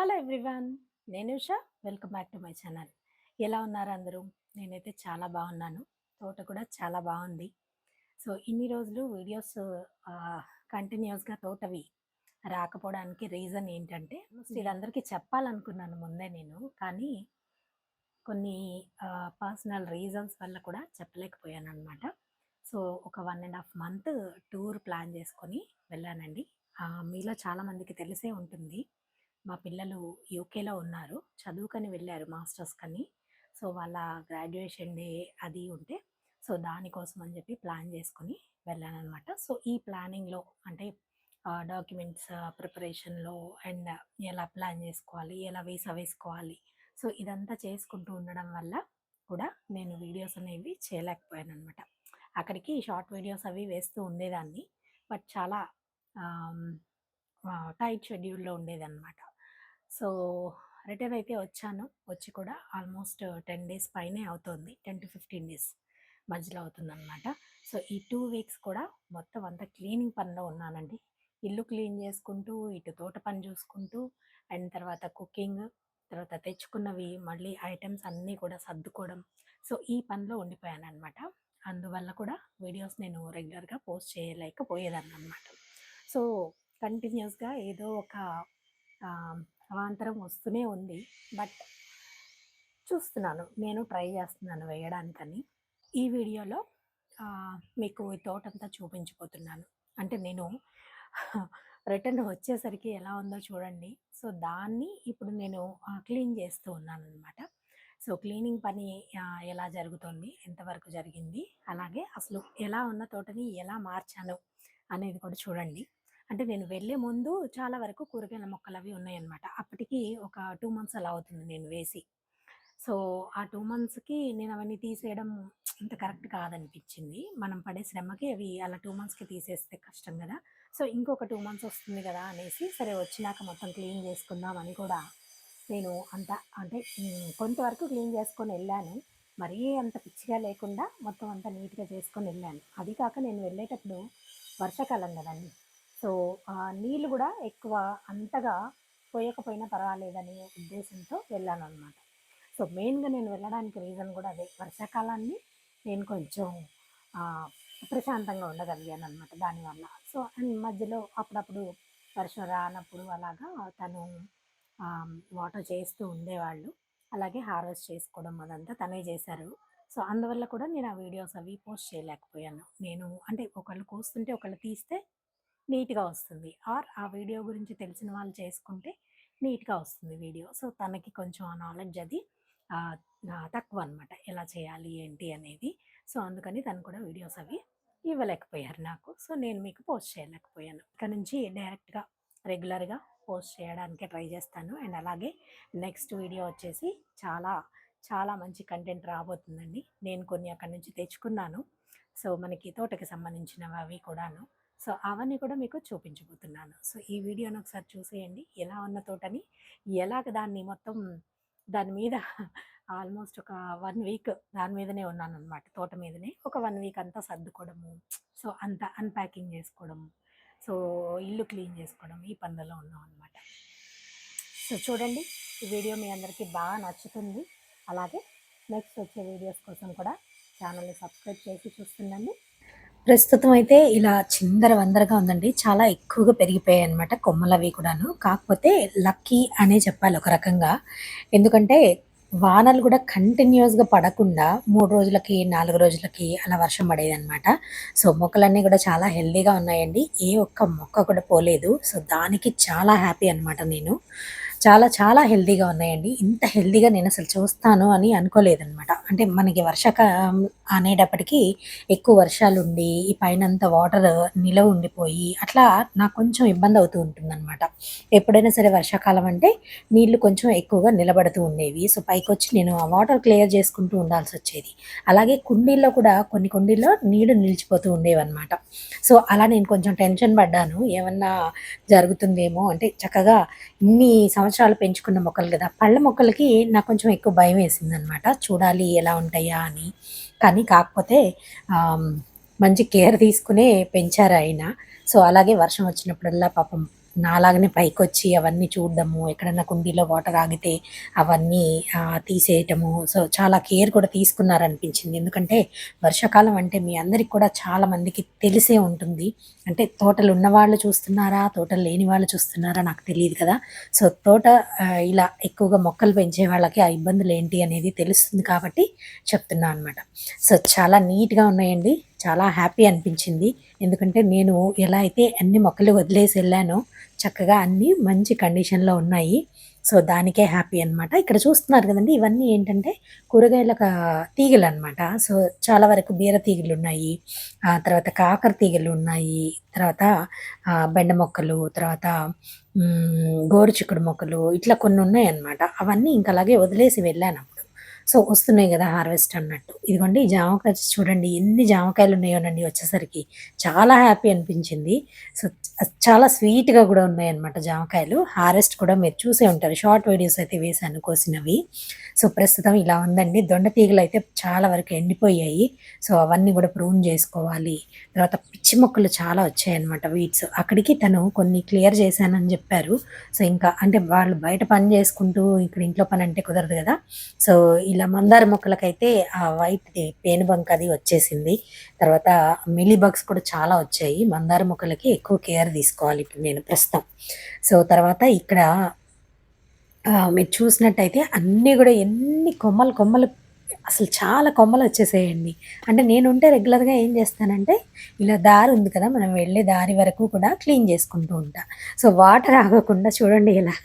Hello everyone నేను Usha welcome back to my channel. ఎలా ఉన్నారు అందరూ? నేనైతే చాలా బాగున్నాను. తోట కూడా చాలా బాగుంది. సో ఇన్ని రోజులు వీడియోస్ కంటిన్యూస్గా తోటవి రాకపోవడానికి రీజన్ ఏంటంటే వీళ్ళందరికీ చెప్పాలనుకున్నాను ముందే నేను. కానీ కొన్ని పర్సనల్ రీజన్స్ వల్ల కూడా చెప్పలేకపోయాను అనమాట సో ఒక one and half month tour plan చేసుకొని వెళ్ళానండి. మీలో చాలామందికి తెలిసే ఉంటుంది. మా పిల్లలు యూకేలో ఉన్నారు. చదువుకని వెళ్ళారు మాస్టర్స్ కని. సో వాళ్ళ గ్రాడ్యుయేషన్ డే అది ఉంటే సో దానికోసం అని చెప్పి ప్లాన్ చేసుకుని వెళ్ళానమాట సో ఈ ప్లానింగ్లో అంటే డాక్యుమెంట్స్ ప్రిపరేషన్లో అండ్ ఎలా ప్లాన్ చేసుకోవాలి ఎలా వీసా వేసుకోవాలి. సో ఇదంతా చేసుకుంటూ ఉండడం వల్ల కూడా నేను వీడియోస్ అనేవి చేయలేకపోయాను అనమాట అక్కడికి షార్ట్ వీడియోస్ అవి వేస్తూ ఉండేదాన్ని. బట్ చాలా టైట్ షెడ్యూల్లో ఉండేదన్నమాట. సో రిటర్న్ అయితే వచ్చాను. వచ్చి కూడా ఆల్మోస్ట్ టెన్ డేస్ పైనే అవుతుంది. టెన్ టు ఫిఫ్టీన్ డేస్ మధ్యలో అవుతుందన్నమాట. సో ఈ టూ వీక్స్ కూడా మొత్తం అంతా క్లీనింగ్ పనిలో ఉన్నానండి. ఇల్లు క్లీన్ చేసుకుంటూ ఇటు తోట పని చూసుకుంటూ అండ్ తర్వాత కుకింగ్ తర్వాత తెచ్చుకున్నవి మళ్ళీ ఐటమ్స్ అన్నీ కూడా సర్దుకోవడం. సో ఈ పనిలో ఉండిపోయాను అనమాట అందువల్ల కూడా వీడియోస్ నేను రెగ్యులర్గా పోస్ట్ చేయలేకపోయేదాన్ని అనమాట సో కంటిన్యూస్గా ఏదో ఒక అవాంతరం వస్తూనే ఉంది. బట్ చూస్తున్నాను. నేను ట్రై చేస్తున్నాను వేయడానికని. ఈ వీడియోలో మీకు ఈ తోటంతా చూపించిపోతున్నాను అంటే నేను రిటర్న్ వచ్చేసరికి ఎలా ఉందో చూడండి. సో దాన్ని ఇప్పుడు నేను క్లీన్ చేస్తూ ఉన్నాను అనమాట సో క్లీనింగ్ పని ఎలా జరుగుతుంది ఎంతవరకు జరిగింది అలాగే అసలు ఎలా ఉన్న తోటని ఎలా మార్చాను అనేది కూడా చూడండి. అంటే నేను వెళ్ళే ముందు చాలా వరకు కూరగాయల మొక్కలు అవి ఉన్నాయన్నమాట. అప్పటికి ఒక టూ మంత్స్ అలా అవుతుంది నేను వేసి. సో ఆ టూ మంత్స్కి నేను అవన్నీ తీసేయడం అంత కరెక్ట్ కాదనిపించింది. మనం పడే శ్రమకి అవి అలా టూ మంత్స్కి తీసేస్తే కష్టం కదా. సో ఇంకొక టూ మంత్స్ వస్తుంది కదా అనేసి సరే వచ్చినాక మొత్తం క్లీన్ చేసుకుందామని కూడా నేను అంత అంటే కొంతవరకు క్లీన్ చేసుకొని వెళ్ళాను. మరీ అంత పిచ్చిగా లేకుండా మొత్తం అంతా నీట్గా చేసుకొని వెళ్ళాను. అది కాక నేను వెళ్ళేటప్పుడు వర్షాకాలం కదండి. సో నీళ్ళు కూడా ఎక్కువ అంతగా పోయకపోయినా పర్వాలేదనే ఉద్దేశంతో వెళ్ళాను అనమాట సో మెయిన్గా నేను వెళ్ళడానికి రీజన్ కూడా అదే. వర్షాకాలాన్ని నేను కొంచెం ప్రశాంతంగా ఉండగలిగాను అనమాట దానివల్ల. సో అండ్ మధ్యలో అప్పుడప్పుడు వర్షం రానప్పుడు అలాగా తను వాటర్ చేస్తూ ఉండేవాళ్ళు. అలాగే హార్వెస్ట్ చేసుకోవడం అదంతా తనే చేశారు. సో అందువల్ల కూడా నేను ఆ వీడియోస్ అవి పోస్ట్ చేయలేకపోయాను. నేను అంటే ఒకళ్ళు కోస్తుంటే ఒకళ్ళు తీస్తే నీట్గా వస్తుంది. ఆర్ ఆ వీడియో గురించి తెలిసిన వాళ్ళు చేసుకుంటే నీట్గా వస్తుంది వీడియో. సో తనకి కొంచెం ఆ నాలెడ్జ్ అది తక్కువ అనమాట ఎలా చేయాలి ఏంటి అనేది. సో అందుకని తను కూడా వీడియోస్ అవి ఇవ్వలేకపోయారు నాకు. సో నేను మీకు పోస్ట్ చేయలేకపోయాను. ఇక్కడ నుంచి డైరెక్ట్గా రెగ్యులర్గా పోస్ట్ చేయడానికే ట్రై చేస్తాను. అండ్ అలాగే నెక్స్ట్ వీడియో వచ్చేసి చాలా చాలా మంచి కంటెంట్ రాబోతుందండి. నేను కొన్ని అక్కడి నుంచి తెచ్చుకున్నాను. సో మనకి తోటకి సంబంధించినవి అవి కూడాను. సో అవన్నీ కూడా మీకు చూపించబోతున్నాను. సో ఈ వీడియోని ఒకసారి చూసేయండి. ఎలా ఉన్న తోటని ఎలాగ దాన్ని మొత్తం దాని మీద ఆల్మోస్ట్ ఒక వన్ వీక్ దాని మీదనే ఉన్నాను అనమాట తోట మీదనే ఒక వన్ వీక్ అంతా సర్దుకోవడము సో అంతా అన్ప్యాకింగ్ చేసుకోవడము సో ఇల్లు క్లీన్ చేసుకోవడం ఈ పనులలో ఉన్నాం అనమాట సో చూడండి ఈ వీడియో మీ అందరికీ బాగా నచ్చుతుంది. అలాగే నెక్స్ట్ వచ్చే వీడియోస్ కోసం కూడా ఛానల్ని సబ్స్క్రైబ్ చేసి చూస్తుండండి. ప్రస్తుతం అయితే ఇలా చిందర వందరగా ఉందండి. చాలా ఎక్కువగా పెరిగిపోయాయి అనమాట కొమ్మలు అవి కూడాను. కాకపోతే లక్కీ అనే చెప్పాలి ఒక రకంగా. ఎందుకంటే వానలు కూడా కంటిన్యూస్గా పడకుండా మూడు రోజులకి నాలుగు రోజులకి అలా వర్షం పడేది అనమాట సో మొక్కలన్నీ కూడా చాలా హెల్దీగా ఉన్నాయండి. ఏ ఒక్క మొక్క కూడా పోలేదు. సో దానికి చాలా హ్యాపీ అనమాట నేను. చాలా చాలా హెల్దీగా ఉన్నాయండి. ఇంత హెల్దీగా నేను అసలు చూస్తాను అని అనుకోలేదన్నమాట. అంటే మనకి వర్షాకాలం అనేటప్పటికీ ఎక్కువ వర్షాలు ఉండి ఈ పైన అంతా వాటర్ నిలవ ఉండిపోయి అట్లా నాకు కొంచెం ఇబ్బంది అవుతూ ఉంటుందన్నమాట. ఎప్పుడైనా సరే వర్షాకాలం అంటే నీళ్ళు కొంచెం ఎక్కువగా నిలబడుతూ ఉండేవి. సో పైకి వచ్చి నేను ఆ వాటర్ క్లియర్ చేసుకుంటూ ఉండాల్సి వచ్చేది. అలాగే కుండీల్లో కూడా కొన్ని కుండీల్లో నీళ్ళు నిలిచిపోతూ ఉండేవన్నమాట. సో అలా నేను కొంచెం టెన్షన్ పడ్డాను. ఏమన్నా జరుగుతుందేమో అంటే చక్కగా ఇన్ని సంవత్సరాలు పెంచుకున్న మొక్కలు కదా. పళ్ళ మొక్కలకి నాకు కొంచెం ఎక్కువ భయం వేసింది అనమాట చూడాలి ఎలా ఉంటాయా అని. కానీ కాకపోతే మంచి కేర్ తీసుకునే పెంచారు ఆయన. సో అలాగే వర్షం వచ్చినప్పుడల్లా పాపం నాలాగనే పైకొచ్చి అవన్నీ చూడడము ఎక్కడన్నా కుండీలో వాటర్ ఆగితే అవన్నీ తీసేయటము. సో చాలా కేర్ కూడా తీసుకున్నారనిపించింది. ఎందుకంటే వర్షాకాలం అంటే మీ అందరికి కూడా చాలా మందికి తెలిసే ఉంటుంది. అంటే తోటలు ఉన్నవాళ్ళు చూస్తున్నారా తోటలు లేని వాళ్ళు చూస్తున్నారా నాకు తెలియదు కదా. సో తోట ఇలా ఎక్కువగా మొక్కలు పెంచే వాళ్ళకి ఆ ఇబ్బందులు ఏంటి అనేది తెలుస్తుంది కాబట్టి చెప్తున్నా అనమాట సో చాలా నీట్గా ఉన్నాయండి. చాలా హ్యాపీ అనిపించింది. ఎందుకంటే నేను ఎలా అయితే అన్ని మొక్కలు వదిలేసి వెళ్ళానో చక్కగా అన్నీ మంచి కండిషన్లో ఉన్నాయి. సో దానికే హ్యాపీ అన్నమాట. ఇక్కడ చూస్తున్నారు కదండి ఇవన్నీ ఏంటంటే కూరగాయల తీగలు అనమాట సో చాలా వరకు బీర తీగలు ఉన్నాయి. ఆ తర్వాత కాకర తీగలు ఉన్నాయి. తర్వాత బెండ మొక్కలు తర్వాత గోరుచిక్కుడు గోరు చిక్కుడు మొక్కలు ఇట్లా కొన్ని ఉన్నాయి అనమాట అవన్నీ ఇంకా అలాగే వదిలేసి వెళ్ళాను. అప్పుడు సో వస్తున్నాయి కదా హార్వెస్ట్ అన్నట్టు. ఇదిగోండి జామకాయ చూడండి ఎన్ని జామకాయలు ఉన్నాయోనండి వచ్చేసరికి. చాలా హ్యాపీ అనిపించింది. సో చాలా స్వీట్గా కూడా ఉన్నాయన్నమాట జామకాయలు. హార్వెస్ట్ కూడా మీరు చూసే ఉంటారు. షార్ట్ వీడియోస్ అయితే వేసాను కోసినవి. సో ప్రస్తుతం ఇలా ఉందండి. దొండ తీగలు అయితే చాలా వరకు ఎండిపోయాయి. సో అవన్నీ కూడా ప్రూన్ చేసుకోవాలి. తర్వాత పిచ్చి మొక్కలు చాలా వచ్చాయన్నమాట వీడ్స్. అక్కడికి తను కొన్ని క్లియర్ చేశానని చెప్పారు. సో ఇంకా అంటే వాళ్ళు బయట పని చేసుకుంటూ ఇక్కడ ఇంట్లో పని అంటే కుదరదు కదా. సో ఇలా ఇలా మందార మొక్కలకైతే ఆ వైట్ పేనుబంక్ అది వచ్చేసింది. తర్వాత మిలీ బగ్స్ కూడా చాలా వచ్చాయి. మందార మొక్కలకి ఎక్కువ కేర్ తీసుకోవాలి ఇప్పుడు నేను ప్రస్తుతం. సో తర్వాత ఇక్కడ మీరు చూసినట్టయితే అన్నీ కూడా ఎన్ని కొమ్మలు కొమ్మలు అసలు చాలా కొమ్మలు వచ్చేసేయండి. అంటే నేను ఉంటే రెగ్యులర్గా ఏం చేస్తానంటే ఇలా దారి ఉంది కదా మనం వెళ్ళే దారి వరకు కూడా క్లీన్ చేసుకుంటూ ఉంటా. సో వాటర్ ఆగకుండా చూడండి ఇలా.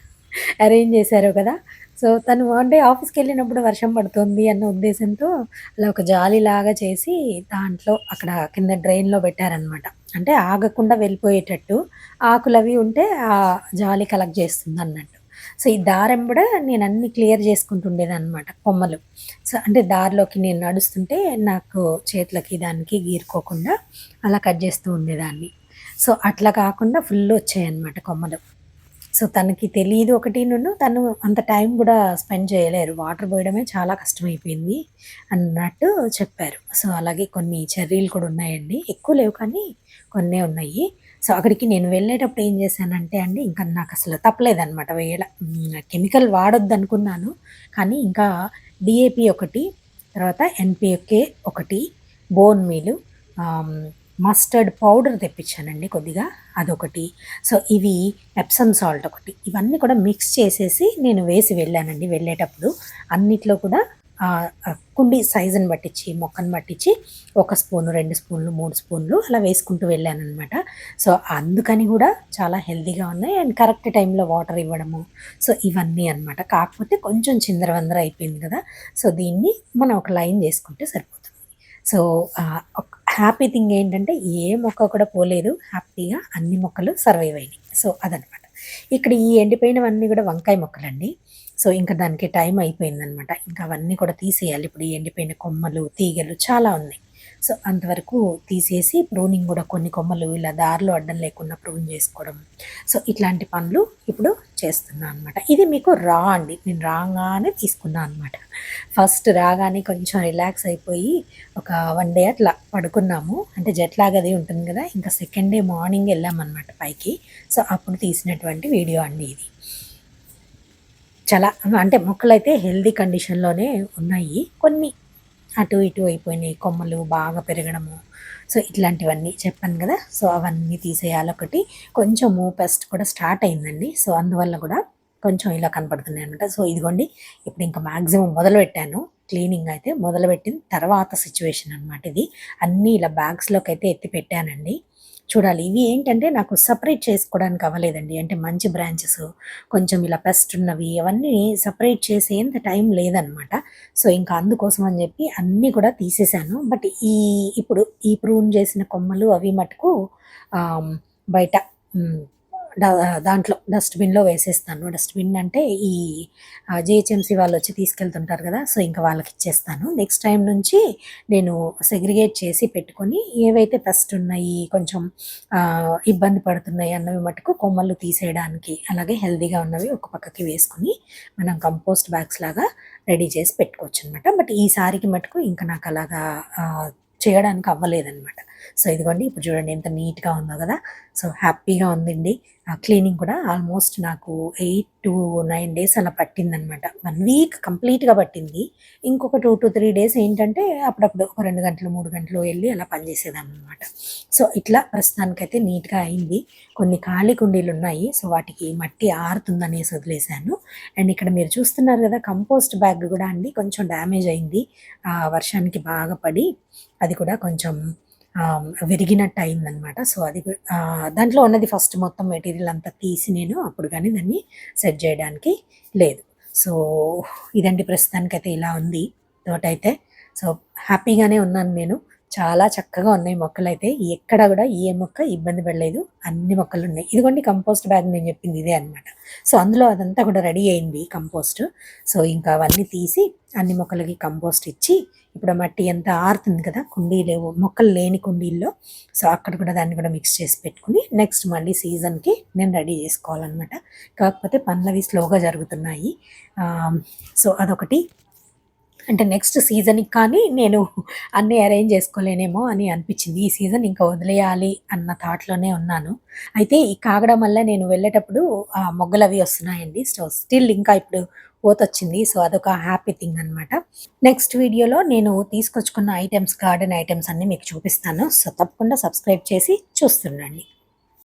అరేంజ్ చేశారు కదా. సో తను అంటే ఆఫీస్కి వెళ్ళినప్పుడు వర్షం పడుతుంది అన్న ఉద్దేశంతో అలా ఒక జాలి లాగా చేసి దాంట్లో అక్కడ కింద డ్రైన్లో పెట్టారనమాట అంటే ఆగకుండా వెళ్ళిపోయేటట్టు ఆకులు అవి ఉంటే ఆ జాలి కలెక్ట్ చేస్తుంది అన్నట్టు. సో ఈ దారం కూడా నేను అన్ని క్లియర్ చేసుకుంటుండేదన్నమాట కొమ్మలు. సో అంటే దారిలోకి నేను నడుస్తుంటే నాకు చేతులకి దానికి గీరుకోకుండా అలా కట్ చేస్తూ ఉండేదాన్ని. సో అట్లా కాకుండా ఫుల్ వచ్చాయన్నమాట కొమ్మలు. సో తనకి తెలియదు ఒకటి నన్ను తను అంత టైం కూడా స్పెండ్ చేయలేరు. వాటర్ పోయడమే చాలా కష్టమైపోయింది అన్నట్టు చెప్పారు. సో అలాగే కొన్ని చెర్రీలు కూడా ఉన్నాయండి. ఎక్కువ లేవు కానీ కొన్నే ఉన్నాయి. సో అక్కడికి నేను వెళ్ళేటప్పుడు ఏం చేశానంటే అండి ఇంకా నాకు అసలు తప్పలేదన్నమాట వేయాల కెమికల్ వాడొద్దు అనుకున్నాను కానీ ఇంకా డిఏపి ఒకటి తర్వాత ఎన్పికే ఒకటి బోన్ మీలు మస్టర్డ్ పౌడర్ తెప్పించానండి కొద్దిగా అదొకటి. సో ఇవి ఎప్సమ్ సాల్ట్ ఒకటి. ఇవన్నీ కూడా మిక్స్ చేసేసి నేను వేసి వెళ్ళానండి వెళ్ళేటప్పుడు. అన్నిట్లో కూడా కుండి సైజుని పట్టించి మొక్కను పట్టించి ఒక స్పూను రెండు స్పూన్లు మూడు స్పూన్లు అలా వేసుకుంటూ వెళ్ళాను అనమాట సో అందుకని కూడా చాలా హెల్తీగా ఉన్నాయి అండ్ కరెక్ట్ టైంలో వాటర్ ఇవ్వడము. సో ఇవన్నీ అన్నమాట. కాకపోతే కొంచెం చిందరవందర అయిపోయింది కదా. సో దీన్ని మనం ఒక లైన్ చేసుకుంటే సరిపోతుంది. సో హ్యాపీ థింగ్ ఏంటంటే ఏ మొక్క కూడా పోలేదు. హ్యాపీగా అన్ని మొక్కలు సర్వైవ్ అయినాయి. సో అదనమాట. ఇక్కడ ఈ ఎండిపోయినవన్నీ కూడా వంకాయ మొక్కలండి. సో ఇంకా దానికి టైం అయిపోయిందనమాట. ఇంకా అవన్నీ కూడా తీసేయాలి. ఇప్పుడు ఈ ఎండిపోయిన కొమ్మలు తీగలు చాలా ఉన్నాయి. సో అంతవరకు తీసేసి ప్రూనింగ్ కూడా కొన్ని కొమ్మలు ఇలా దారిలో అడ్డం లేకుండా ప్రూన్ చేసుకోవడం. సో ఇట్లాంటి పనులు ఇప్పుడు చేస్తున్నాను అనమాట ఇది మీకు రా అండి. నేను రాగానే తీసుకున్నాను అనమాట ఫస్ట్ రాగానే కొంచెం రిలాక్స్ అయిపోయి ఒక వన్ డే అట్లా పడుకున్నాము. అంటే జట్లాగా అది ఉంటుంది కదా ఇంకా సెకండ్ డే మార్నింగ్ వెళ్ళామన్నమాట పైకి. సో అప్పుడు తీసినటువంటి వీడియో అండి ఇది. చాలా అంటే మొక్కలు అయితే హెల్దీ కండిషన్లోనే ఉన్నాయి. కొన్ని అటు ఇటు అయిపోయినాయి కొమ్మలు బాగా పెరగడము. సో ఇట్లాంటివన్నీ చెప్పాను కదా. సో అవన్నీ తీసేయాలి ఒకటి. కొంచెము పెస్ట్ కూడా స్టార్ట్ అయిందండి. సో అందువల్ల కూడా కొంచెం ఇలా కనపడుతున్నాయి అనమాట సో ఇదిగోండి ఇప్పుడు ఇంకా మ్యాక్సిమం మొదలు పెట్టాను క్లీనింగ్ అయితే మొదలుపెట్టిన తర్వాత సిచ్యువేషన్ అనమాట ఇది. అన్నీ ఇలా బ్యాగ్స్లోకి అయితే ఎత్తి పెట్టానండి. చూడాలి. ఇవి ఏంటంటే నాకు సపరేట్ చేసుకోవడానికి అవ్వలేదండి. అంటే మంచి బ్రాంచెస్ కొంచెం ఇలా పెస్ట్ ఉన్నవి అవన్నీ సపరేట్ చేసేంత టైం లేదనమాట సో ఇంకా అందుకోసం అని చెప్పి అన్నీ కూడా తీసేశాను బట్ ఈ ఇప్పుడు ఈ ప్రూన్ చేసిన కొమ్మలు అవి మటుకు బయట దాంట్లో డస్ట్బిన్లో వేసేస్తాను. డస్ట్బిన్ అంటే ఈ జిహెచ్ఎంసీ వాళ్ళు వచ్చి తీసుకెళ్తుంటారు కదా సో ఇంకా వాళ్ళకి ఇచ్చేస్తాను. నెక్స్ట్ టైం నుంచి నేను సెగ్రిగేట్ చేసి పెట్టుకొని ఏవైతే పెస్ట్ ఉన్నాయి కొంచెం ఇబ్బంది పడుతున్నాయి అన్నవి మటుకు కొమ్మలు తీసేయడానికి అలాగే హెల్దీగా ఉన్నవి ఒక పక్కకి వేసుకుని మనం కంపోస్ట్ బ్యాగ్స్ లాగా రెడీ చేసి పెట్టుకోవచ్చు అనమాట బట్ ఈసారికి మటుకు ఇంకా నాకు అలాగా చేయడానికి అవ్వలేదన్నమాట. సో ఇదిగోండి ఇప్పుడు చూడండి ఎంత నీట్గా ఉందో కదా. సో హ్యాపీగా ఉందండి. ఆ క్లీనింగ్ కూడా ఆల్మోస్ట్ నాకు ఎయిట్ టు నైన్ డేస్ అలా పట్టిందనమాట. వన్ వీక్ కంప్లీట్గా పట్టింది. ఇంకొక టూ టు త్రీ డేస్ ఏంటంటే అప్పుడప్పుడు ఒక రెండు గంటలు మూడు గంటలు వెళ్ళి అలా పనిచేసేదాన్ని అనమాట సో ఇట్లా ప్రస్తుతానికైతే నీట్గా అయింది. కొన్ని ఖాళీ కుండీలు ఉన్నాయి. సో వాటికి మట్టి ఆరుతుందనేసి వదిలేశాను. అండ్ ఇక్కడ మీరు చూస్తున్నారు కదా కంపోస్ట్ బ్యాగ్ కూడా అండి కొంచెం డ్యామేజ్ అయింది. ఆ వర్షానికి బాగా పడి అది కూడా కొంచెం విరిగినట్టు అయిందనమాట సో అది దాంట్లో ఉన్నది ఫస్ట్ మొత్తం మెటీరియల్ అంతా తీసి నేను అప్పుడు కానీ దాన్ని సెట్ చేయడానికి లేదు. సో ఇదండి ప్రస్తుతానికైతే ఇలా ఉంది తోటైతే. సో హ్యాపీగానే ఉన్నాను నేను. చాలా చక్కగా ఉన్నాయి మొక్కలు అయితే ఎక్కడ కూడా ఏ మొక్క ఇబ్బంది పడలేదు. అన్ని మొక్కలు ఉన్నాయి ఇదిగోండి కంపోస్ట్ బ్యాగ్ నేను చెప్పింది ఇదే అనమాట సో అందులో అదంతా కూడా రెడీ అయింది కంపోస్ట్. సో ఇంకా అవన్నీ తీసి అన్ని మొక్కలకి కంపోస్ట్ ఇచ్చి ఇప్పుడు ఆ మట్టి ఎంత ఆరుతుంది కదా కుండీలు మొక్కలు లేని కుండీల్లో. సో అక్కడ కూడా దాన్ని కూడా మిక్స్ చేసి పెట్టుకుని నెక్స్ట్ మళ్ళీ సీజన్కి నేను రెడీ చేసుకోవాలన్నమాట. కాకపోతే పనులవి స్లోగా జరుగుతున్నాయి. సో అదొకటి. అంటే నెక్స్ట్ సీజన్కి కానీ నేను అన్నీ అరేంజ్ చేసుకోలేనేమో అని అనిపించింది. ఈ సీజన్ ఇంకా వదిలేయాలి అన్న థాట్లోనే ఉన్నాను. అయితే ఈ కాగడం వల్ల నేను వెళ్ళేటప్పుడు మొగ్గలు అవి వస్తున్నాయండి. సో స్టిల్ ఇంకా ఇప్పుడు పోతొచ్చింది. సో అదొక హ్యాపీ థింగ్ అనమాట నెక్స్ట్ వీడియోలో నేను తీసుకొచ్చుకున్న ఐటమ్స్ గార్డెన్ ఐటమ్స్ అన్నీ మీకు చూపిస్తాను. సో తప్పకుండా సబ్స్క్రైబ్ చేసి చూస్తుండండి.